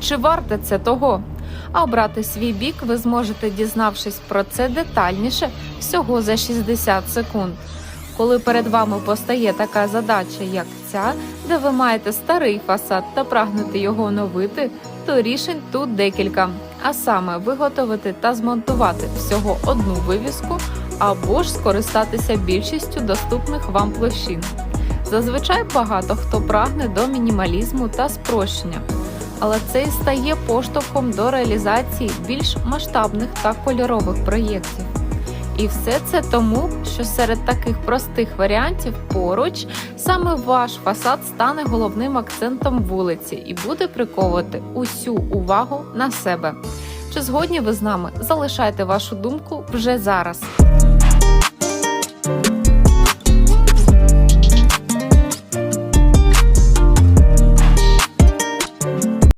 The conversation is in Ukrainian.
Чи варте це того? А обрати свій бік ви зможете, дізнавшись про це детальніше всього за 60 секунд. Коли перед вами постає така задача, як ця, де ви маєте старий фасад та прагнете його оновити, то рішень тут декілька. А саме виготовити та змонтувати всього одну вивіску або ж скористатися більшістю доступних вам площин. Зазвичай багато хто прагне до мінімалізму та спрощення, але це і стає поштовхом до реалізації більш масштабних та кольорових проєктів. І все це тому, що серед таких простих варіантів поруч саме ваш фасад стане головним акцентом вулиці і буде приковувати усю увагу на себе. Чи згодні ви з нами? Залишайте вашу думку вже зараз.